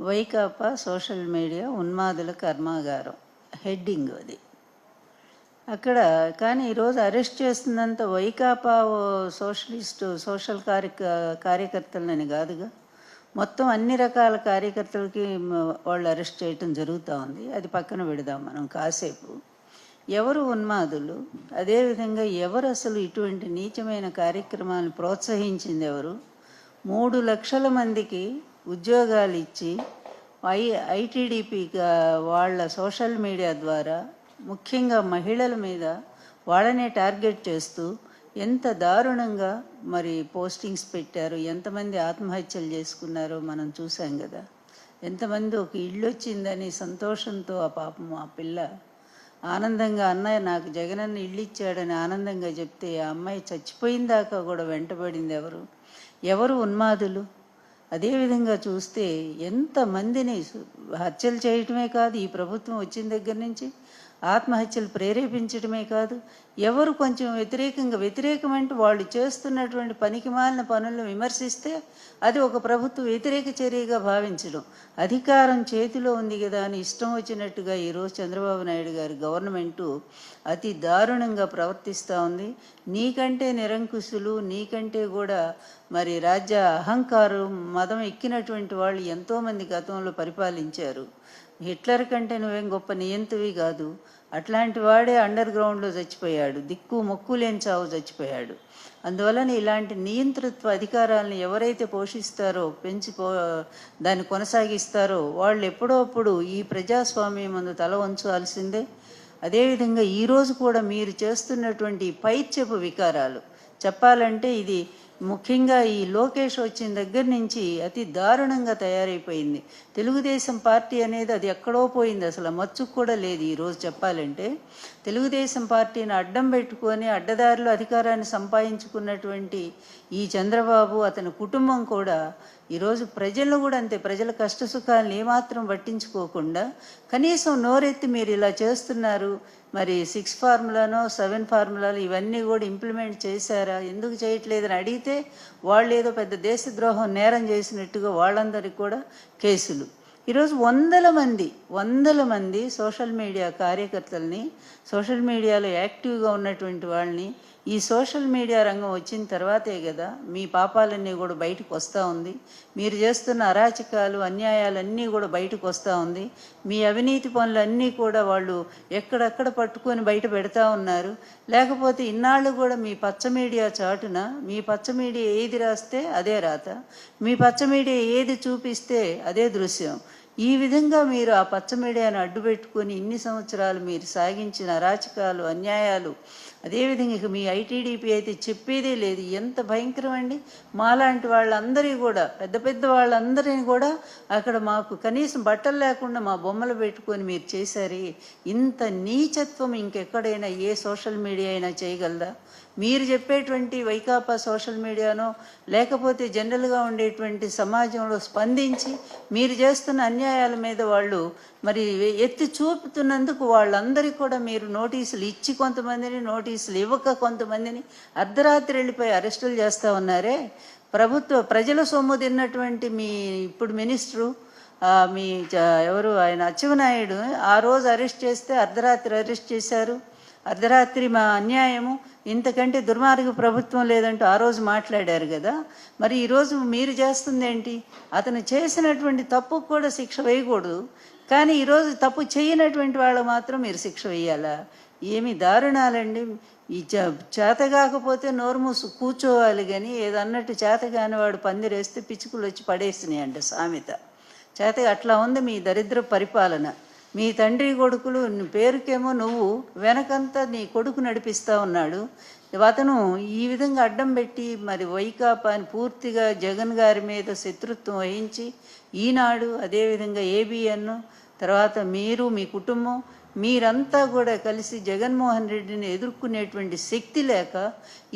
Vaikapa social media ఉన్మాదుల కర్మాగారం. Heading అది. అక్కడ కానీ ఈరోజు అరెస్ట్ చేస్తుందంత వైకాపా సోషలిస్టు సోషల్ కార్య కార్యకర్తలని కాదుగా. మొత్తం అన్ని రకాల కార్యకర్తలకి వాళ్ళు అరెస్ట్ చేయటం జరుగుతూ ఉంది. అది పక్కన పెడదాం మనం కాసేపు. ఎవరు ఉన్మాదులు? అదేవిధంగా ఎవరు అసలు ఇటువంటి నీచమైన కార్యక్రమాలను ప్రోత్సహించింది ఎవరు? మూడు లక్షల మందికి ఉద్యోగాలు ఇచ్చి ఐ ఐటీడీపీ వాళ్ళ సోషల్ మీడియా ద్వారా ముఖ్యంగా మహిళల మీద వాళ్ళనే టార్గెట్ చేస్తూ ఎంత దారుణంగా మరి పోస్టింగ్స్ పెట్టారు ఎంతమంది ఆత్మహత్యలు చేసుకున్నారో మనం చూసాం కదా. ఎంతమంది ఒక ఇల్లు వచ్చిందని సంతోషంతో ఆ పాపం ఆ పిల్ల ఆనందంగా అన్నయ్య నాకు జగనన్న ఇల్లు ఇచ్చాడని ఆనందంగా చెప్తే ఆ అమ్మాయి చచ్చిపోయిన దాకా కూడా వెంటబడింది ఎవరు? ఎవరు ఉన్మాదులు? అదేవిధంగా చూస్తే ఎంతమందిని హత్యలు చేయటమే కాదు ఈ ప్రభుత్వం వచ్చిన దగ్గర నుంచి. ఆత్మహత్యలు ప్రేరేపించడమే కాదు ఎవరు కొంచెం వ్యతిరేకంగా వ్యతిరేకమంటూ వాళ్ళు చేస్తున్నటువంటి పనికి మాలిన పనులను విమర్శిస్తే అది ఒక ప్రభుత్వ వ్యతిరేక చర్యగా భావించడం. అధికారం చేతిలో ఉంది కదా అని ఇష్టం వచ్చినట్టుగా ఈరోజు చంద్రబాబు నాయుడు గారి గవర్నమెంటు అతి దారుణంగా ప్రవర్తిస్తూ ఉంది. నీకంటే నిరంకుశులు నీకంటే కూడా మరి రాజ్య అహంకారం మదం ఎక్కినటువంటి వాళ్ళు ఎంతోమంది గతంలో పరిపాలించారు. హిట్లర్ కంటే నువ్వేం గొప్ప నియంతువి కాదు. అట్లాంటి వాడే అండర్ గ్రౌండ్లో చచ్చిపోయాడు. దిక్కు మొక్కు లేని చావు చచ్చిపోయాడు. అందువలన ఇలాంటి నియంతృత్వ అధికారాలను ఎవరైతే పోషిస్తారో పెంచి పో దాన్ని కొనసాగిస్తారో వాళ్ళు ఎప్పుడోప్పుడు ఈ ప్రజాస్వామ్యం అందు తల వంచాల్సిందే. అదేవిధంగా ఈరోజు కూడా మీరు చేస్తున్నటువంటి పైత్యపు వికారాలు. చెప్పాలంటే ఇది ముఖ్యంగా ఈ లోకేష్ వచ్చిన దగ్గర నుంచి అతి దారుణంగా తయారైపోయింది. తెలుగుదేశం పార్టీ అనేది అది ఎక్కడో పోయింది. అసలు మచ్చుకు కూడా లేదు ఈరోజు చెప్పాలంటే. తెలుగుదేశం పార్టీని అడ్డం పెట్టుకొని అడ్డదారిలో అధికారాన్ని సంపాదించుకున్నటువంటి ఈ చంద్రబాబు అతని కుటుంబం కూడా ఈరోజు ప్రజలు కూడా అంతే ప్రజల కష్టసుఖాలను ఏమాత్రం పట్టించుకోకుండా కనీసం నోరెత్తి మీరు ఇలా చేస్తున్నారు మరి సిక్స్ ఫార్ములానో సెవెన్ ఫార్ములాలు ఇవన్నీ కూడా ఇంప్లిమెంట్ చేశారా? ఎందుకు చేయట్లేదని అడిగితే వాళ్ళు ఏదో పెద్ద దేశద్రోహం నేరం చేసినట్టుగా వాళ్ళందరికీ కూడా కేసులు. ఈరోజు వందల మంది వందల మంది సోషల్ మీడియా కార్యకర్తల్ని సోషల్ మీడియాలో యాక్టివ్గా ఉన్నటువంటి వాళ్ళని ఈ సోషల్ మీడియా రంగం వచ్చిన తర్వాతే కదా మీ పాపాలన్నీ కూడా బయటకు వస్తూ ఉంది. మీరు చేస్తున్న అరాచకాలు అన్యాయాలన్నీ కూడా బయటకు వస్తూ ఉంది. మీ అవినీతి పనులన్నీ కూడా వాళ్ళు ఎక్కడెక్కడ పట్టుకొని బయట పెడతా ఉన్నారు. లేకపోతే ఇన్నాళ్ళు కూడా మీ పచ్చ మీడియా చాటున మీ పచ్చ మీడియా ఏది రాస్తే అదే రాత. మీ పచ్చ మీడియా ఏది చూపిస్తే అదే దృశ్యం. ఈ విధంగా మీరు ఆ పచ్చ మీడియాను అడ్డుపెట్టుకొని ఇన్ని సంవత్సరాలు మీరు సాగించిన అరాచకాలు అన్యాయాలు అదేవిధంగా ఇక మీ ఐటీడీపీ అయితే చెప్పేదే లేదు. ఎంత భయంకరం అండి. మాలాంటి వాళ్ళందరి కూడా పెద్ద పెద్ద వాళ్ళందరినీ కూడా అక్కడ మాకు కనీసం బట్టలు లేకుండా మా బొమ్మలు పెట్టుకొని మీరు చేశారే. ఇంత నీచత్వం ఇంకెక్కడైనా ఏ సోషల్ మీడియా అయినా చేయగలదా? మీరు చెప్పేటువంటి వైకాపా సోషల్ మీడియానో లేకపోతే జనరల్గా ఉండేటువంటి సమాజంలో స్పందించి మీరు చేస్తున్న అన్యాయాల మీద వాళ్ళు మరి ఎత్తి చూపుతున్నందుకు వాళ్ళందరికీ కూడా మీరు నోటీసులు ఇచ్చి కొంతమందిని నోటీసులు ఇవ్వక కొంతమందిని అర్ధరాత్రి వెళ్ళిపోయి అరెస్టులు చేస్తూ ఉన్నారే? ప్రభుత్వ ప్రజల సొమ్ము తిన్నటువంటి మీ ఇప్పుడు మినిస్టరు మీ ఎవరు ఆయన అచ్చెన్నాయుడు ఆ రోజు అరెస్ట్ చేస్తే అర్ధరాత్రి అరెస్ట్ చేశారు. అర్ధరాత్రి మా అన్యాయము. ఇంతకంటే దుర్మార్గ ప్రభుత్వం లేదంటూ ఆ రోజు మాట్లాడారు కదా. మరి ఈరోజు మీరు చేస్తుంది ఏంటి? అతను చేసినటువంటి తప్పుకు కూడా శిక్ష వేయకూడదు. కానీ ఈరోజు తప్పు చేయనటువంటి వాళ్ళు మాత్రం మీరు శిక్ష వేయాలా? ఏమి దారుణాలండి. ఈ చ చేత కాకపోతే నోరు మూసు కూర్చోవాలి కానీ ఏదన్నట్టు చేత కాని వాడు పందిరేస్తే పిచ్చుకులు వచ్చి పడేసినాయి అంట సామెత. చేత అట్లా ఉంది మీ దరిద్ర పరిపాలన. మీ తండ్రి కొడుకులు నీ పేరుకేమో నువ్వు వెనకంతా నీ కొడుకు నడిపిస్తా ఉన్నాడు. అతను ఈ విధంగా అడ్డం పెట్టి మరి వైకాపాని పూర్తిగా జగన్ గారి మీద శత్రుత్వం వహించి ఈనాడు అదేవిధంగా ఏబిఎన్ తర్వాత మీరు మీ కుటుంబం మీరంతా కూడా కలిసి జగన్మోహన్ రెడ్డిని ఎదుర్కొనేటువంటి శక్తి లేక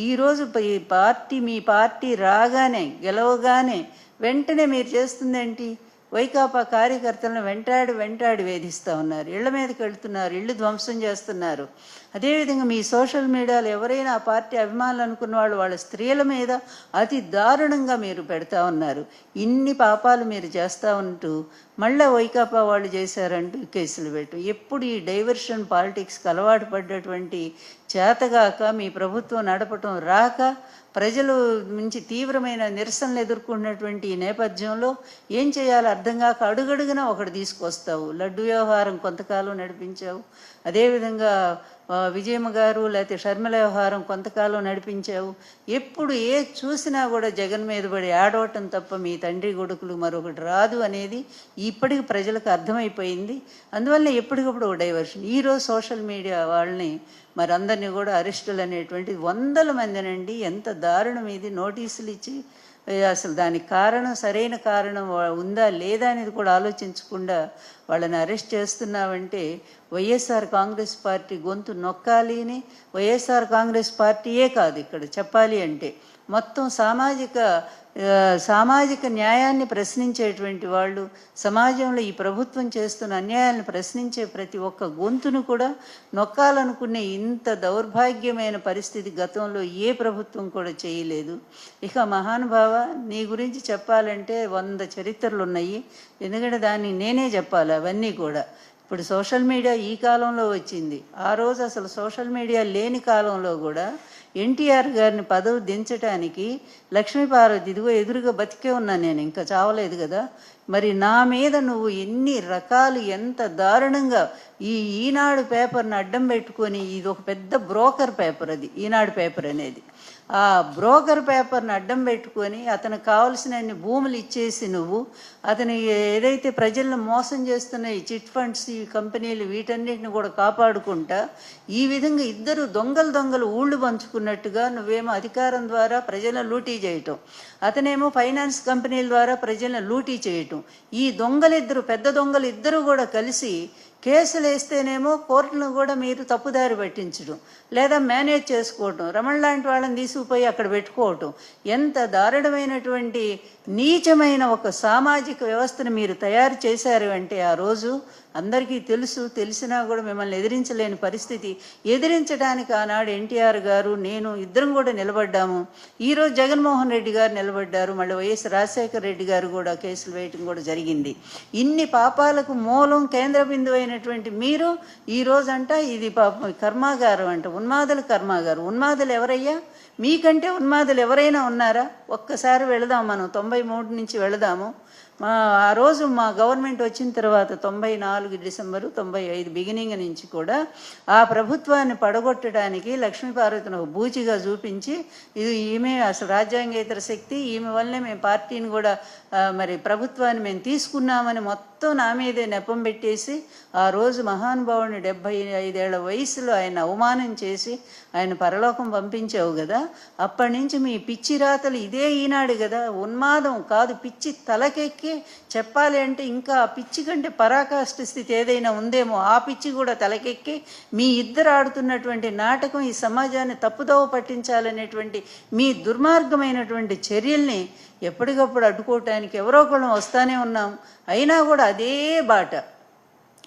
ఈరోజు ఈ పార్టీ మీ పార్టీ రాగానే గెలవగానే వెంటనే మీరు చేస్తుందేంటి? వైకాపా కార్యకర్తలను వెంటాడి వెంటాడి వేధిస్తూ ఉన్నారు. ఇళ్ళ మీదకి వెళ్తున్నారు. ఇళ్ళు ధ్వంసం చేస్తున్నారు. అదేవిధంగా మీ సోషల్ మీడియాలో ఎవరైనా ఆ పార్టీ అభిమానులు అనుకున్న వాళ్ళు వాళ్ళ స్త్రీల మీద అతి దారుణంగా మీరు పెడతా ఉన్నారు. ఇన్ని పాపాలు మీరు చేస్తూ ఉంటూ మళ్ళీ వైకాపా వాళ్ళు చేశారంటూ కేసులు పెట్టు. ఎప్పుడు ఈ డైవర్షన్ పాలిటిక్స్కి అలవాటు పడ్డటువంటి చేతగాక మీ ప్రభుత్వం నడపటం రాక ప్రజలు నుంచి తీవ్రమైన నిరసనలు ఎదుర్కొన్నటువంటి ఈ నేపథ్యంలో ఏం చేయాలో అర్థం కాక అడుగడుగున ఒకటి తీసుకొస్తావు. లడ్డు వ్యవహారం కొంతకాలం నడిపించావు. అదేవిధంగా విజయమ్మ గారు లేకపోతే షర్మిల వ్యవహారం కొంతకాలం నడిపించావు. ఎప్పుడు ఏ చూసినా కూడా జగన్ మీద పడి ఆడవటం తప్ప మీ తండ్రి కొడుకులు మరొకటి రాదు అనేది ఇప్పటికి ప్రజలకు అర్థమైపోయింది. అందువల్ల ఎప్పటికప్పుడు ఒక డైవర్షన్ ఈరోజు సోషల్ మీడియా వాళ్ళని మరి అందరినీ కూడా అరెస్టులు అనేటువంటి వందల మందినండి. ఎంత దారుణం ఇది. నోటీసులు ఇచ్చి అసలు దానికి కారణం సరైన కారణం ఉందా లేదా అనేది కూడా ఆలోచించకుండా వాళ్ళని అరెస్ట్ చేస్తున్నావంటే వైఎస్ఆర్ కాంగ్రెస్ పార్టీ గొంతు నొక్కాలి అని వైఎస్ఆర్ కాంగ్రెస్ పార్టీయే కాదు ఇక్కడ చెప్పాలి అంటే. మొత్తం సామాజిక సామాజిక న్యాయాన్ని ప్రశ్నించేటువంటి వాళ్ళు సమాజంలో ఈ ప్రభుత్వం చేస్తున్న అన్యాయాలను ప్రశ్నించే ప్రతి ఒక్క గొంతును కూడా నొక్కాలనుకునే ఇంత దౌర్భాగ్యమైన పరిస్థితి గతంలో ఏ ప్రభుత్వం కూడా చేయలేదు. ఇక మహానుభావ నీ గురించి చెప్పాలంటే వంద చరిత్రలు ఉన్నాయి ఎందుకంటే దాన్ని నేనే చెప్పాలి అవన్నీ కూడా. ఇప్పుడు సోషల్ మీడియా ఈ కాలంలో వచ్చింది. ఆ రోజు అసలు సోషల్ మీడియా లేని కాలంలో కూడా ఎన్టీఆర్ గారిని పదవి దించడానికి లక్ష్మీపార్వతి ఇదిగో ఎదురుగా బతికే ఉన్నా నేను ఇంకా చావలేదు కదా? మరి నా మీద నువ్వు ఎన్ని రకాలు ఎంత దారుణంగా ఈ ఈనాడు పేపర్ని అడ్డం పెట్టుకొని ఇది ఒక పెద్ద బ్రోకర్ పేపర్ అది ఈనాడు పేపర్ అనేది. ఆ బ్రోకర్ పేపర్ని అడ్డం పెట్టుకొని అతనికి కావలసినన్ని భూములు ఇచ్చేసి నువ్వు అతని ఏదైతే ప్రజలను మోసం చేస్తున్న ఈ చిట్ ఫండ్స్ ఈ కంపెనీలు వీటన్నిటిని కూడా కాపాడుకుంటా ఈ విధంగా ఇద్దరు దొంగలు దొంగలు ఊళ్ళు పంచుకున్నట్టుగా నువ్వేమో అధికారం ద్వారా ప్రజలను లూటీ చేయటం అతనేమో ఫైనాన్స్ కంపెనీల ద్వారా ప్రజలను లూటీ చేయటం ఈ దొంగలిద్దరు పెద్ద దొంగలు ఇద్దరు కూడా కలిసి కేసులు వేస్తేనేమో కోర్టును కూడా మీరు తప్పుదారి పట్టించడం లేదా మేనేజ్ చేసుకోవటం రమణ లాంటి వాళ్ళని తీసుకుపోయి అక్కడ పెట్టుకోవటం ఎంత దారుణమైనటువంటి నీచమైన ఒక సామాజిక వ్యవస్థను మీరు తయారు చేశారు అంటే ఆ రోజు అందరికీ తెలుసు తెలిసినా కూడా మిమ్మల్ని ఎదిరించలేని పరిస్థితి. ఎదిరించడానికి ఆనాడు ఎన్టీఆర్ గారు నేను ఇద్దరం కూడా నిలబడ్డాము. ఈరోజు జగన్మోహన్ రెడ్డి గారు నిలబడ్డారు. మళ్ళీ వైఎస్ రాజశేఖర రెడ్డి గారు కూడా కేసులు వేయటం కూడా జరిగింది. ఇన్ని పాపాలకు మూలం కేంద్ర బిందువు అయినటువంటి మీరు ఈ రోజంట ఇది పాపం కర్మాగారం అంట. ఉన్మాదుల కర్మాగారం. ఉన్మాదులు ఎవరయ్యా? మీకంటే ఉన్మాదులు ఎవరైనా ఉన్నారా? ఒక్కసారి వెళదాం మనం. తొంభై మూడు నుంచి వెళదాము. మా ఆ రోజు మా గవర్నమెంట్ వచ్చిన తర్వాత తొంభై నాలుగు డిసెంబరు తొంభై ఐదు బిగినింగ్ నుంచి కూడా ఆ ప్రభుత్వాన్ని పడగొట్టడానికి లక్ష్మీపార్వతిని ఒక బూచిగా చూపించి ఇది ఈమె అసలు రాజ్యాంగేతర శక్తి ఈమె వల్లే మేము పార్టీని కూడా మరి ప్రభుత్వాన్ని మేము తీసుకున్నామని మొత్తం నా మీదే నెపం పెట్టేసి ఆ రోజు మహానుభావుని డెబ్భై ఐదేళ్ళ వయసులో ఆయన అవమానం చేసి ఆయన పరలోకం పంపించావు కదా అప్పటి నుంచి మీ పిచ్చి రాతలు ఇదే ఈనాడు కదా ఉన్మాదం కాదు పిచ్చి తలకెక్కి చెప్పాలి అంటే ఇంకా ఆ పిచ్చి కంటే పరాకాష్ఠ స్థితి ఏదైనా ఉందేమో ఆ పిచ్చి కూడా తలకెక్కి మీ ఇద్దరు ఆడుతున్నటువంటి నాటకం ఈ సమాజాన్ని తప్పుదోవ పట్టించాలనేటువంటి మీ దుర్మార్గమైనటువంటి చర్యల్ని ఎప్పటికప్పుడు అడ్డుకోవటానికి ఎవరో ఒకళ్ళం వస్తానే ఉన్నాం. అయినా కూడా అదే బాట.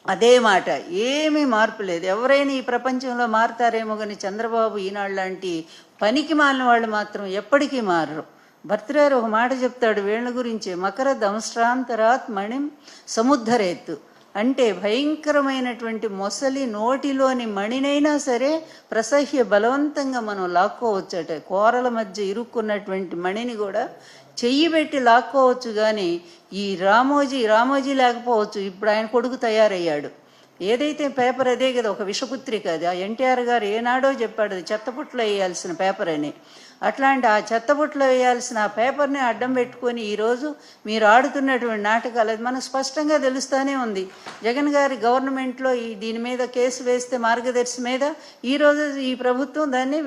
అదే మాట. ఏమీ మార్పు లేదు. ఎవరైనా ఈ ప్రపంచంలో మారుతారేమో కానీ చంద్రబాబు ఈనాడు లాంటి పనికి మాలిన వాళ్ళు మాత్రం ఎప్పటికీ మారరు. భర్తగారు ఒక మాట చెప్తాడు వీళ్ళ గురించి. మకర దంశ్రాంతరాత్ మణిం సముద్ధరేత్తు. అంటే భయంకరమైనటువంటి మొసలి నోటిలోని మణినైనా సరే ప్రసహ్య బలవంతంగా మనం లాక్కోవచ్చట. కోరల మధ్య ఇరుక్కున్నటువంటి మణిని కూడా చెయ్యి పెట్టి లాక్కోవచ్చు కానీ ఈ రామోజీ రామోజీ లేకపోవచ్చు. ఇప్పుడు ఆయన కొడుకు తయారయ్యాడు. ఏదైతే పేపర్ అదే కదా ఒక విషపుత్రిక అది. ఆ ఎన్టీఆర్ గారు ఏనాడో చెప్పాడు అది చెత్తపుట్లో వేయాల్సిన పేపర్ అని. అట్లాంటి ఆ చెత్తపుట్లో వేయాల్సిన ఆ పేపర్ని అడ్డం పెట్టుకొని ఈరోజు మీరు ఆడుతున్నటువంటి నాటకాలు అది మనకు స్పష్టంగా తెలుస్తూనే ఉంది. జగన్ గారి గవర్నమెంట్లో ఈ దీని మీద కేసు వేస్తే మార్గదర్శి మీద ఈరోజు ఈ ప్రభుత్వం దాన్ని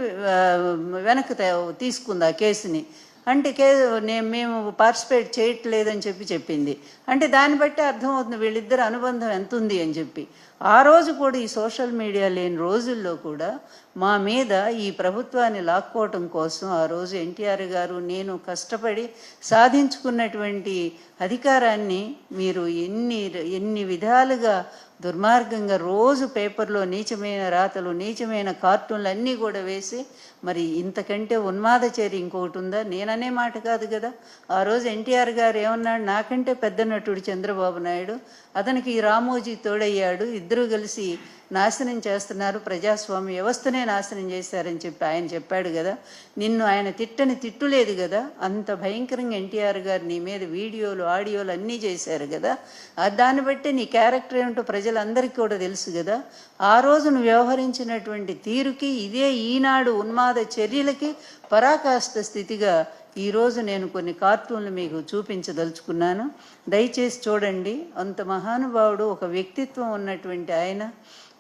వెనక్కి తీసుకుంది ఆ కేసుని. అంటే కే నేను మేము పార్టిసిపేట్ చేయట్లేదని చెప్పి చెప్పింది. అంటే దాన్ని బట్టి అర్థమవుతుంది వీళ్ళిద్దరు అనుబంధం ఎంత ఉంది అని చెప్పి. ఆ రోజు కూడా ఈ సోషల్ మీడియా లేని రోజుల్లో కూడా మా మీద ఈ ప్రభుత్వాన్ని లాక్కోవటం కోసం ఆ రోజు ఎన్టీఆర్ గారు నేను కష్టపడి సాధించుకున్నటువంటి అధికారాన్ని మీరు ఎన్ని ఎన్ని విధాలుగా దుర్మార్గంగా రోజు పేపర్లో నీచమైన రాతలు నీచమైన కార్టూన్లు అన్నీ కూడా వేసి మరి ఇంతకంటే ఉన్మాద చర్య ఇంకొకటి ఉందా? నేననే మాట కాదు కదా. ఆ రోజు ఎన్టీఆర్ గారు ఏమన్నాడు? నాకంటే పెద్ద నటుడు చంద్రబాబు నాయుడు అతనికి రామోజీ తోడయ్యాడు ఇద్దరూ కలిసి నాశనం చేస్తున్నారు ప్రజాస్వామ్య వ్యవస్థనే నాశనం చేశారని చెప్పి ఆయన చెప్పాడు కదా. నిన్ను ఆయన తిట్టని తిట్టులేదు కదా. అంత భయంకరంగా ఎన్టీఆర్ గారు నీ మీద వీడియోలు ఆడియోలు అన్నీ చేశారు కదా. దాన్ని బట్టి నీ క్యారెక్టర్ ఏమిటో ప్రజలందరికీ కూడా తెలుసు కదా. ఆ రోజు నువ్వు వ్యవహరించినటువంటి తీరుకి ఇదే ఈనాడు ఉన్మాద చర్యలకి పరాకాష్ట స్థితిగా ఈరోజు నేను కొన్ని కార్టూన్లు మీకు చూపించదలుచుకున్నాను. దయచేసి చూడండి. అంత మహానుభావుడు ఒక వ్యక్తిత్వం ఉన్నటువంటి ఆయన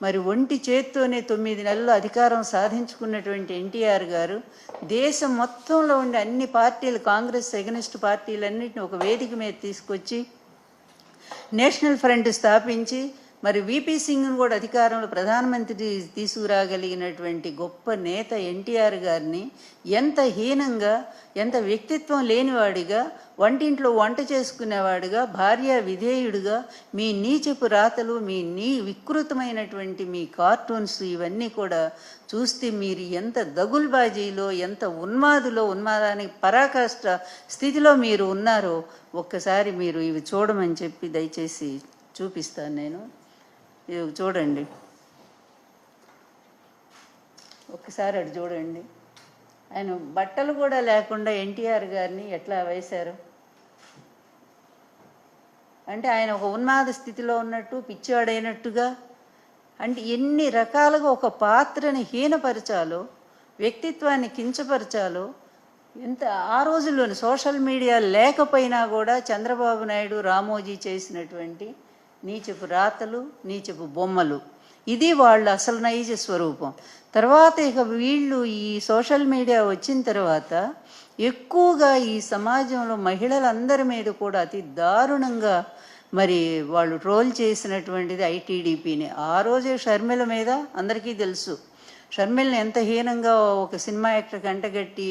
మరి ఒంటి చేత్తోనే తొమ్మిది నెలలు అధికారం సాధించుకున్నటువంటి ఎన్టీఆర్ గారు దేశం మొత్తంలో ఉండే అన్ని పార్టీలు కాంగ్రెస్ ఎగనిస్ట్ పార్టీలన్నింటిని ఒక వేదిక మీద తీసుకొచ్చి నేషనల్ ఫ్రంట్ స్థాపించి మరి విపి సింగ్ను కూడా అధికారంలో ప్రధానమంత్రి తీసుకురాగలిగినటువంటి గొప్ప నేత ఎన్టీఆర్ గారిని ఎంత హీనంగా ఎంత వ్యక్తిత్వం లేనివాడిగా వంటింట్లో వంట చేసుకునేవాడుగా భార్య విధేయుడుగా మీ నీచపు రాతలు మీ నీ వికృతమైనటువంటి మీ కార్టూన్స్ ఇవన్నీ కూడా చూస్తే మీరు ఎంత దగుల్బాజీలో ఎంత ఉన్మాదులో ఉన్మాదానికి పరాకాష్ట స్థితిలో మీరు ఉన్నారో ఒక్కసారి మీరు ఇవి చూడమని చెప్పి దయచేసి చూపిస్తాను నేను. చూడండి. ఒకసారి అటు చూడండి. ఆయన బట్టలు కూడా లేకుండా ఎన్టీఆర్ గారిని ఎట్లా వేశారు? అంటే ఆయన ఒక ఉన్మాద స్థితిలో ఉన్నట్టు పిచ్చివాడైనట్టుగా అంటే ఎన్ని రకాలుగా ఒక పాత్రని హీనపరచాలో వ్యక్తిత్వాన్ని కించపరచాలో ఎంత ఆ రోజుల్లోని సోషల్ మీడియా లేకపోయినా కూడా చంద్రబాబు నాయుడు రామోజీ చేసినటువంటి నీచపు రాతలు నీచపు బొమ్మలు. ఇది వాళ్ళ అసలు నైజ స్వరూపం. తర్వాత ఇక వీళ్ళు ఈ సోషల్ మీడియా వచ్చిన తర్వాత ఎక్కువగా ఈ సమాజంలో మహిళలందరి మీద కూడా అతి దారుణంగా మరి వాళ్ళు ట్రోల్ చేసినటువంటిది ఐటీడీపీని. ఆ రోజే షర్మిల మీద అందరికీ తెలుసు. షర్మిల్ని ఎంత హీనంగా ఒక సినిమా యాక్టర్ కంటగట్టి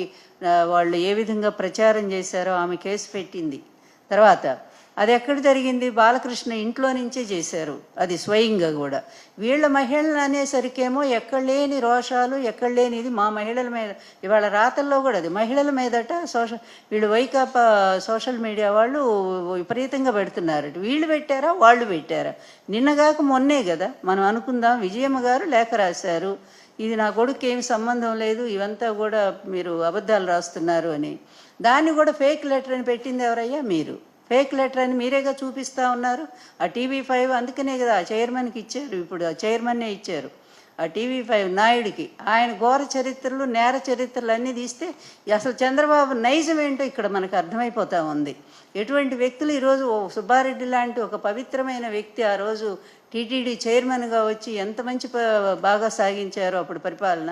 వాళ్ళు ఏ విధంగా ప్రచారం చేశారో ఆమె కేసు పెట్టింది. తర్వాత అది ఎక్కడ జరిగింది? బాలకృష్ణ ఇంట్లో నుంచే చేశారు. అది స్వయంగా కూడా. వీళ్ళ మహిళలు అనేసరికేమో ఎక్కడ లేని రోషాలు ఎక్కడ లేనిది మా మహిళల మీద ఇవాళ రాతల్లో కూడా అది. మహిళల మీదట సోషల్ వీళ్ళు వైకాపా సోషల్ మీడియా వాళ్ళు విపరీతంగా పెడుతున్నారు వీళ్ళు పెట్టారా? వాళ్ళు పెట్టారా? నిన్నగాక మొన్నే కదా మనం అనుకుందాం విజయమ్మ గారు లేఖ రాశారు. ఇది నా కొడుకు ఏమి సంబంధం లేదు ఇవంతా కూడా మీరు అబద్ధాలు రాస్తున్నారు అని. దాన్ని కూడా ఫేక్ లెటర్ అని పెట్టింది ఎవరయ్యా? మీరు. ఫేక్ లెటర్ అని మీరేగా చూపిస్తా ఉన్నారు? ఆ టీవీ ఫైవ్ అందుకనే కదా ఆ చైర్మన్కి ఇచ్చారు. ఇప్పుడు ఆ చైర్మన్నే ఇచ్చారు. ఆ టీవీ ఫైవ్ నాయుడికి. ఆయన ఘోర చరిత్రలు నేర చరిత్రలు అన్నీ తీస్తే అసలు చంద్రబాబు నైజం ఏంటో ఇక్కడ మనకు అర్థమైపోతా ఉంది. ఎటువంటి వ్యక్తులు ఈరోజు ఓ సుబ్బారెడ్డి లాంటి ఒక పవిత్రమైన వ్యక్తి ఆ రోజు టీటీడీ చైర్మన్గా వచ్చి ఎంత మంచి బాగా సాగించారో అప్పుడు పరిపాలన?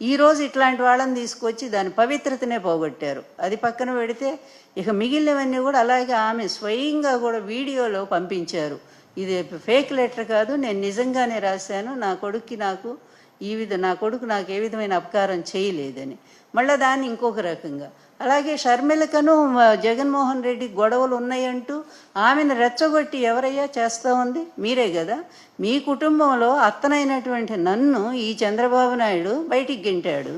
ఈ రోజు ఇట్లాంటి వాళ్ళని తీసుకొచ్చి దాని పవిత్రతనే పోగొట్టారు. అది పక్కన పెడితే ఇక మిగిలినవన్నీ కూడా అలాగే ఆమె స్వయంగా కూడా వీడియోలో పంపించారు. ఇది ఫేక్ లెటర్ కాదు నేను నిజంగానే రాశాను నా కొడుక్కి నాకు ఈ విధ నా కొడుకు నాకు ఏ విధమైన అపకారం చేయలేదని. మళ్ళీ దాన్ని ఇంకొక రకంగా అలాగే షర్మిలకను జగన్మోహన్ రెడ్డి గొడవలు ఉన్నాయంటూ ఆమెను రెచ్చగొట్టి ఎవరయ్యా చేస్తూ ఉంది? మీరే కదా మీ కుటుంబంలో అత్తనైనటువంటి నన్ను ఈ చంద్రబాబు నాయుడు బయటికి గింటాడు.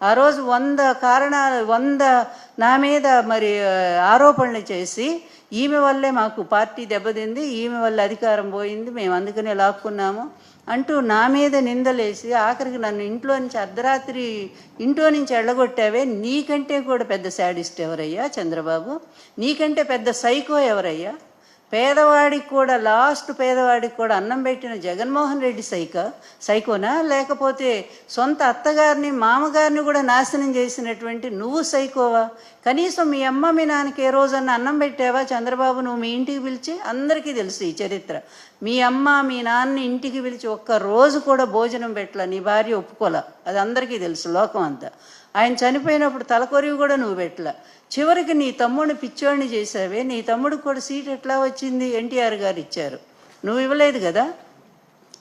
ఆ రోజు వంద కారణాలు వంద నా మీద మరి ఆరోపణలు చేసి ఈమె వల్లే మాకు పార్టీ దెబ్బతింది ఈమె వల్ల అధికారం పోయింది మేము అందుకనే లాక్కున్నాము. అంటూ నా మీద నిందలేసి ఆఖరికి నన్ను ఇంట్లో నుంచి అర్ధరాత్రి ఇంట్లో నుంచి ఎళ్ళగొట్టావే నీకంటే కూడా పెద్ద శాడిస్ట్ ఎవరయ్యా చంద్రబాబు? నీకంటే పెద్ద సైకో ఎవరయ్యా? పేదవాడికి కూడా లాస్ట్ పేదవాడికి కూడా అన్నం పెట్టిన జగన్మోహన్ రెడ్డి సైక సైకోనా? లేకపోతే సొంత అత్తగారిని మామగారిని కూడా నాశనం చేసినటువంటి నువ్వు సైకోవా? కనీసం మీ అమ్మ మీ నాన్నకి ఏ రోజన్నా అన్నం పెట్టావా? చంద్రబాబు నువ్వు మీ ఇంటికి పిలిచి అందరికీ తెలుసు ఈ చరిత్ర. మీ అమ్మ మీ నాన్న ఇంటికి పిలిచి ఒక్క రోజు కూడా భోజనం పెట్టలే నీ భార్య ఒప్పుకోలే? అది అందరికీ తెలుసు లోకం అంతా ఆయన చనిపోయినప్పుడు తలకొరివి కూడా నువ్వు పెట్టలా. చివరికి నీ తమ్ముడిని పిచ్చోడిని చేసావే నీ తమ్ముడికి కూడా సీట్ ఎట్లా వచ్చింది? ఎన్టీఆర్ గారు ఇచ్చారు. నువ్వు ఇవ్వలేదు కదా?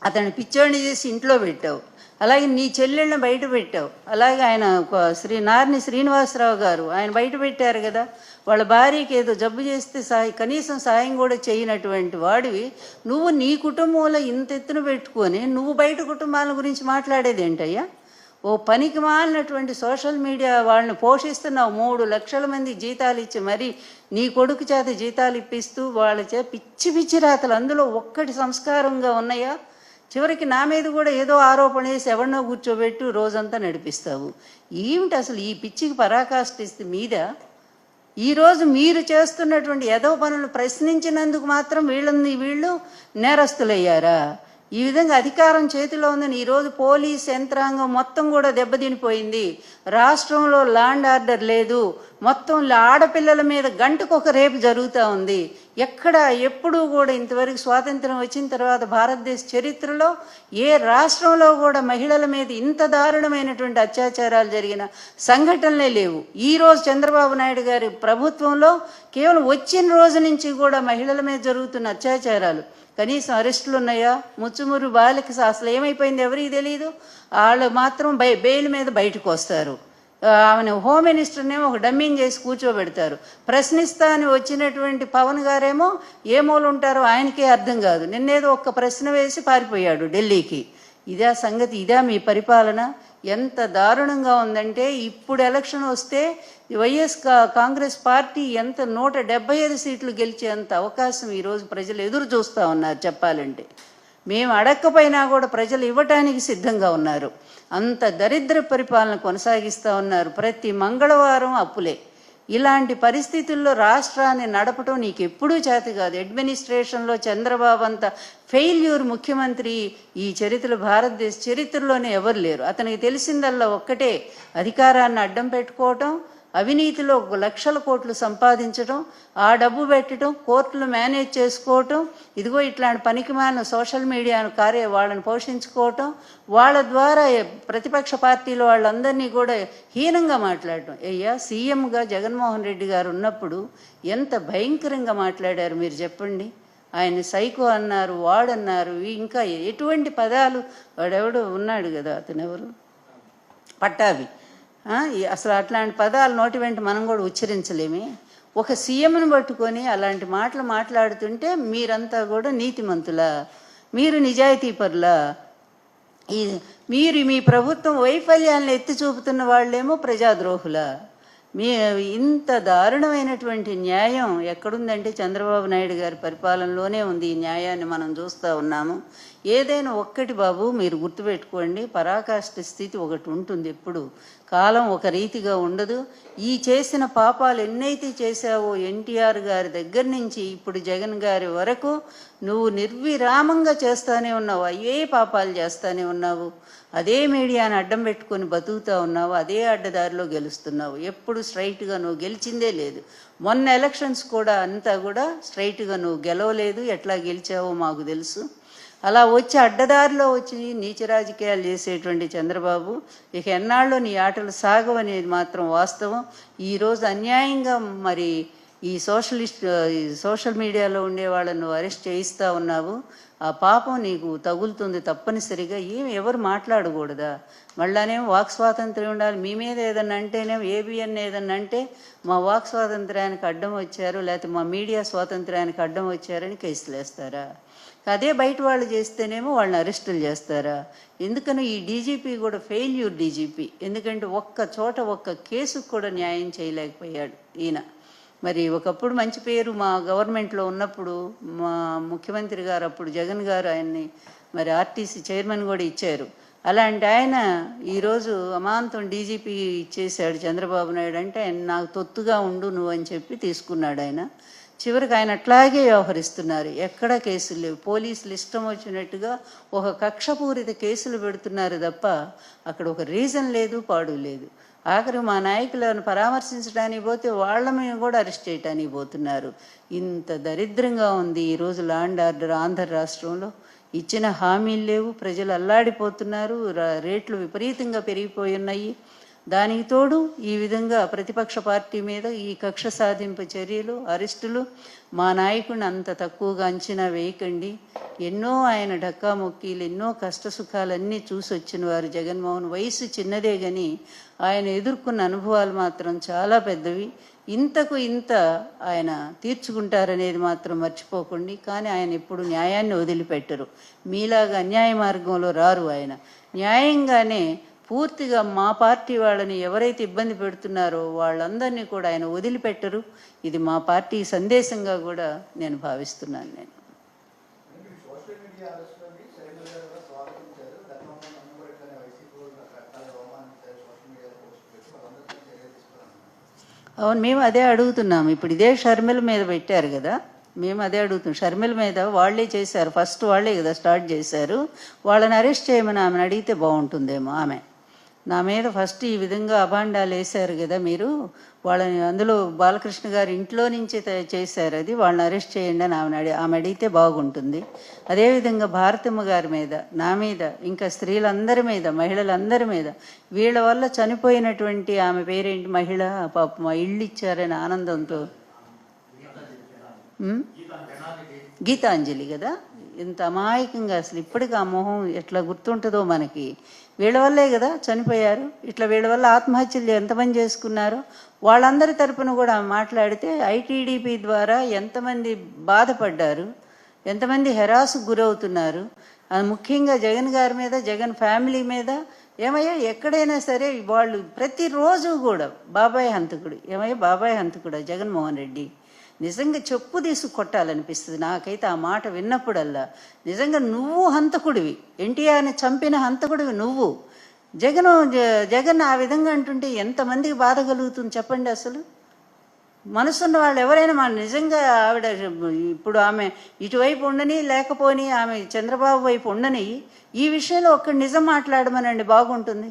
అతను పిచ్చోడిని చేసి ఇంట్లో పెట్టావు. అలాగే నీ చెల్లెళ్ళని బయట పెట్టావు. అలాగే ఆయన ఒక శ్రీ నారిని శ్రీనివాసరావు గారు ఆయన బయట పెట్టారు కదా? వాళ్ళ భార్యకి ఏదో జబ్బు చేస్తే సాయం కనీసం సాయం కూడా చేయనటువంటి వాడివి. నువ్వు నీ కుటుంబంలో ఇంత ఎత్తున పెట్టుకొని నువ్వు బయట కుటుంబాల గురించి మాట్లాడేది ఏంటయ్యా? ఓ పనికి మాలినటువంటి సోషల్ మీడియా వాళ్ళని పోషిస్తున్నావు. మూడు లక్షల మంది జీతాలు ఇచ్చి మరి నీ కొడుకు చేత జీతాలు ఇప్పిస్తూ వాళ్ళ చేత పిచ్చి పిచ్చి రాతలు. అందులో ఒక్కటి సంస్కారంగా ఉన్నాయా? చివరికి నా మీద కూడా ఏదో ఆరోపణ వేసి ఎవరినో కూర్చోబెట్టి రోజంతా నడిపిస్తావు. ఏమిటి అసలు ఈ పిచ్చికి పరాకాష్ఠిస్తే మీద? ఈరోజు మీరు చేస్తున్నటువంటి ఏదో పనులు ప్రశ్నించినందుకు మాత్రం వీళ్ళని వీళ్ళు నేరస్తులయ్యారా? ఈ విధంగా అధికారం చేతిలో ఉందని ఈరోజు పోలీస్ యంత్రాంగం మొత్తం కూడా దెబ్బతినిపోయింది. రాష్ట్రంలో ల్యాండ్ ఆర్డర్ లేదు. మొత్తం ఆడపిల్లల మీద గంటకొక రేపు జరుగుతూ ఉంది. ఎక్కడ ఎప్పుడూ కూడా ఇంతవరకు స్వాతంత్రం వచ్చిన తర్వాత భారతదేశ చరిత్రలో ఏ రాష్ట్రంలో కూడా మహిళల మీద ఇంత దారుణమైనటువంటి అత్యాచారాలు జరిగిన సంఘటనలే లేవు. ఈరోజు చంద్రబాబు నాయుడు గారి ప్రభుత్వంలో కేవలం వచ్చిన రోజు నుంచి కూడా మహిళల మీద జరుగుతున్న అత్యాచారాలు కనీసం అరెస్టులు ఉన్నాయా? ముచ్చుమురు బాలకి అసలు ఏమైపోయింది ఎవరికి తెలియదు వాళ్ళు మాత్రం బై బెయిల్ మీద బయటకు వస్తారు. ఆమెను హోమ్ మినిస్టర్నేమో ఒక డమ్మింగ్ చేసి కూర్చోబెడతారు. ప్రశ్నిస్తా అని వచ్చినటువంటి పవన్ గారేమో ఏ మూలు ఉంటారో ఆయనకే అర్థం కాదు. నిన్నేదో ఒక్క ప్రశ్న వేసి పారిపోయాడు ఢిల్లీకి. ఇదా సంగతి ఇదా మీ పరిపాలన? ఎంత దారుణంగా ఉందంటే ఇప్పుడు ఎలక్షన్ వస్తే వైఎస్ కా- కాంగ్రెస్ పార్టీ ఎంత నూట డెబ్బై ఐదు సీట్లు గెలిచేంత అవకాశం ఈరోజు ప్రజలు ఎదురు చూస్తూ ఉన్నారు చెప్పాలంటే. మేము అడక్కపోయినా కూడా ప్రజలు ఇవ్వటానికి సిద్ధంగా ఉన్నారు. అంత దరిద్ర పరిపాలన కొనసాగిస్తూ ఉన్నారు. ప్రతి మంగళవారం అప్పులే. ఇలాంటి పరిస్థితుల్లో రాష్ట్రాన్ని నడపటం నీకు ఎప్పుడూ చేత కాదు. అడ్మినిస్ట్రేషన్లో చంద్రబాబు అంత ఫెయిల్యూర్ ముఖ్యమంత్రి ఈ చరిత్ర భారతదేశ చరిత్రలోనే ఎవరు లేరు. అతనికి తెలిసిందల్లా ఒక్కటే. అధికారాన్ని అడ్డం పెట్టుకోవటం అవినీతిలో ఒక లక్షల కోట్లు సంపాదించడం ఆ డబ్బు పెట్టడం కోర్టులు మేనేజ్ చేసుకోవటం ఇదిగో ఇట్లాంటి పనికిమాలిన సోషల్ మీడియాను కార్య వాళ్ళని పోషించుకోవటం వాళ్ళ ద్వారా ప్రతిపక్ష పార్టీల వాళ్ళందరినీ కూడా హీనంగా మాట్లాడటం. అయ్యా సీఎంగా జగన్మోహన్ రెడ్డి గారు ఉన్నప్పుడు ఎంత భయంకరంగా మాట్లాడారు మీరు చెప్పండి. ఆయన సైకో అన్నారు వాడన్నారు ఇంకా ఎటువంటి పదాలు వాడెవడు ఉన్నాడు కదా అతను ఎవరు పట్టాభి. అసలు అట్లాంటి పదాలు నోటి వెంట మనం కూడా ఉచ్చరించలేమే. ఒక సీఎంను పట్టుకొని అలాంటి మాటలు మాట్లాడుతుంటే మీరంతా కూడా నీతిమంతులా మీరు నిజాయితీపరుల. ఈ మీరు మీ ప్రభుత్వం వైఫల్యాలను ఎత్తి చూపుతున్న వాళ్ళేమో ప్రజాద్రోహులా. మీ ఇంత దారుణమైనటువంటి న్యాయం ఎక్కడుందంటే చంద్రబాబు నాయుడు గారి పరిపాలనలోనే ఉంది ఈ న్యాయాన్ని మనం చూస్తూ ఉన్నాము. ఏదైనా ఒక్కటి బాబు మీరు గుర్తుపెట్టుకోండి పరాకాష్ఠ స్థితి ఒకటి ఉంటుంది ఎప్పుడు. కాలం ఒక రీతిగా ఉండదు. ఈ చేసిన పాపాలు ఎన్నైతే చేశావో ఎన్టీఆర్ గారి దగ్గర నుంచి ఇప్పుడు జగన్ గారి వరకు నువ్వు నిర్విరామంగా చేస్తానే ఉన్నావు అయ్యే పాపాలు చేస్తూనే ఉన్నావు. అదే మీడియాని అడ్డం పెట్టుకొని బతుకుతా ఉన్నావు అదే అడ్డదారిలో గెలుస్తున్నావు. ఎప్పుడు స్ట్రైట్గా నువ్వు గెలిచిందే లేదు. మొన్న ఎలక్షన్స్ కూడా అంతా కూడా స్ట్రైట్గా నువ్వు గెలవలేదు. ఎట్లా గెలిచావో మాకు తెలుసు. అలా వచ్చి అడ్డదారిలో వచ్చి నీచ రాజకీయాలు చేసేటువంటి చంద్రబాబు ఇక ఎన్నాళ్ళు నీ ఆటలు సాగవనేది మాత్రం వాస్తవం. ఈరోజు అన్యాయంగా మరి ఈ సోషలిస్ట్ సోషల్ మీడియాలో ఉండే వాళ్ళను అరెస్ట్ చేయిస్తా ఉన్నావు. ఆ పాపం నీకు తగులుతుంది తప్పనిసరిగా. ఏం ఎవరు మాట్లాడకూడదా? మళ్ళానేమో వాక్ స్వాతంత్రం ఉండాలి? మీ మీద ఏదన్నా అంటేనేమో ఏబిఎన్ ఏదన్నా అంటే మా వాక్ స్వాతంత్రానికి అడ్డం వచ్చారు లేకపోతే మా మీడియా స్వాతంత్రానికి అడ్డం వచ్చారని కేసులు వేస్తారా అదే బయట వాళ్ళు చేస్తేనేమో వాళ్ళని అరెస్టులు చేస్తారా? ఎందుకని ఈ డీజీపీ కూడా ఫెయిల్యూర్ డీజీపీ. ఎందుకంటే ఒక్క చోట ఒక్క కేసుకు కూడా న్యాయం చేయలేకపోయాడు ఈయన. మరి ఒకప్పుడు మంచి పేరు మా గవర్నమెంట్లో ఉన్నప్పుడు మా ముఖ్యమంత్రి గారు అప్పుడు జగన్ గారు ఆయన్ని మరి ఆర్టీసీ చైర్మన్ కూడా ఇచ్చారు. అలాంటి ఆయన ఈరోజు అమాంతం డీజీపీ ఇచ్చేశాడు చంద్రబాబు నాయుడు అంటే ఆయన నాకు తొత్తుగా ఉండు నువ్వు అని చెప్పి తీసుకున్నాడు ఆయన. చివరికి ఆయన అట్లాగే వ్యవహరిస్తున్నారు. ఎక్కడ కేసులు లేవు. పోలీసులు ఇష్టం వచ్చినట్టుగా ఒక కక్షపూరిత కేసులు పెడుతున్నారు తప్ప అక్కడ ఒక రీజన్ లేదు పాడు లేదు. ఆఖరి మా నాయకులను పరామర్శించడానికి పోతే వాళ్ళ కూడా అరెస్ట్ చేయడానికి పోతున్నారు. ఇంత దరిద్రంగా ఉంది ఈరోజు లాండ్ ఆర్డర్ ఆంధ్ర రాష్ట్రంలో. ఇచ్చిన హామీలు లేవు. ప్రజలు అల్లాడిపోతున్నారు. రేట్లు విపరీతంగా పెరిగిపోయి ఉన్నాయి. దానికి తోడు ఈ విధంగా ప్రతిపక్ష పార్టీ మీద ఈ కక్ష సాధింపు చర్యలు అరెస్టులు మా నాయకుడిని అంత తక్కువగా అంచనా వేయకండి. ఎన్నో ఆయన డక్కాముక్కీలు ఎన్నో కష్ట సుఖాలన్నీ చూసి వచ్చిన వారు జగన్మోహన్. వయసు చిన్నదే కానీ ఆయన ఎదుర్కొన్న అనుభవాలు మాత్రం చాలా పెద్దవి. ఇంతకు ఇంత ఆయన తీర్చుకుంటారనేది మాత్రం మర్చిపోకండి. కానీ ఆయన ఎప్పుడు న్యాయాన్ని వదిలిపెట్టరు. మీలాగా అన్యాయ మార్గంలో రారు ఆయన. న్యాయంగానే పూర్తిగా మా పార్టీ వాళ్ళని ఎవరైతే ఇబ్బంది పెడుతున్నారో వాళ్ళందరినీ కూడా ఆయన వదిలిపెట్టరు. ఇది మా పార్టీ సందేశంగా కూడా నేను భావిస్తున్నాను నేను. అవును మేము అదే అడుగుతున్నాం. ఇప్పుడు ఇదే షర్మిల మీద పెట్టారు కదా మేము అదే అడుగుతున్నాం. షర్మిల మీద వాళ్ళే చేశారు. ఫస్ట్ వాళ్ళే కదా స్టార్ట్ చేశారు. వాళ్ళని అరెస్ట్ చేయమని ఆమెను అడిగితే బాగుంటుందేమో ఆమె. నా మీద ఫస్ట్ ఈ విధంగా అభాండాలు వేశారు కదా మీరు. వాళ్ళని అందులో బాలకృష్ణ గారి ఇంట్లో నుంచి త- చేశారు అది. వాళ్ళని అరెస్ట్ చేయండి అని ఆమెను అడి ఆమె అడిగితే బాగుంటుంది. అదేవిధంగా భారతమ్మ గారి మీద నా మీద ఇంకా స్త్రీలందరి మీద మహిళలందరి మీద వీళ్ళ వల్ల చనిపోయినటువంటి ఆమె పేరేంటి మహిళ? పాప మా ఇచ్చారని ఆనందంతో. గీతాంజలి కదా? ఇంత అమాయకంగా అసలు ఇప్పటికి ఆ మొహం ఎట్లా గుర్తుంటుందో మనకి. వీళ్ళ వల్లే కదా చనిపోయారు. ఇట్లా వీళ్ళ వల్ల ఆత్మహత్యలు ఎంతమంది చేసుకున్నారు వాళ్ళందరి తరపున కూడా మాట్లాడితే ఐటీడీపీ ద్వారా ఎంతమంది బాధపడ్డారు ఎంతమంది హెరాసుకు గురవుతున్నారు. అది ముఖ్యంగా జగన్ గారి మీద జగన్ ఫ్యామిలీ మీద ఏమయ్యా ఎక్కడైనా సరే వాళ్ళు ప్రతిరోజు కూడా బాబాయ్ హంతకుడు ఏమయ్యా బాబాయ్ హంతకుడా జగన్మోహన్ రెడ్డి? నిజంగా చెప్పు తీసి కొట్టాలనిపిస్తుంది. నాకైతే ఆ మాట విన్నప్పుడల్లా నిజంగా నువ్వు హంతకుడివి. ఎన్టీఆర్ని చంపిన హంతకుడివి నువ్వు. జగన్ జగన్ ఆ విధంగా అంటుంటే ఎంతమందికి బాధ కలుగుతుంది చెప్పండి అసలు? మనసున్న వాళ్ళు ఎవరైనా మన నిజంగా ఆవిడ ఇప్పుడు ఆమె ఇటువైపు ఉండని లేకపోని ఆమె చంద్రబాబు వైపు ఉండని ఈ విషయంలో ఒక్క నిజం మాట్లాడమనండి. బాగుంటుంది.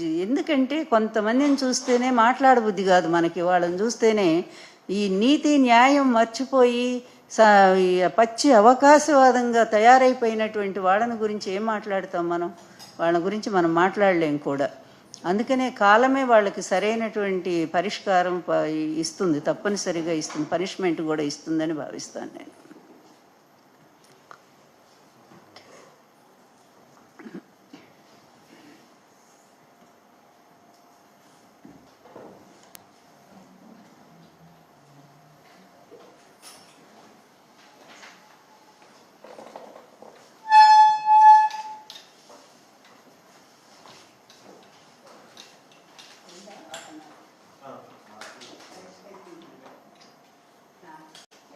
ఎందుకంటే కొంతమందిని చూస్తేనే మాట్లాడబుద్ధి కాదు మనకి. వాళ్ళని చూస్తేనే ఈ నీతి న్యాయం మర్చిపోయి పచ్చి అవకాశవాదంగా తయారైపోయినటువంటి వాళ్ళని గురించి ఏం మాట్లాడతాం మనం? వాళ్ళ గురించి మనం మాట్లాడలేం కూడా. అందుకనే కాలమే వాళ్ళకి సరైనటువంటి పరిష్కారం ప- ఇస్తుంది తప్పనిసరిగా ఇస్తుంది పనిష్మెంట్ కూడా ఇస్తుందని భావిస్తాను నేను.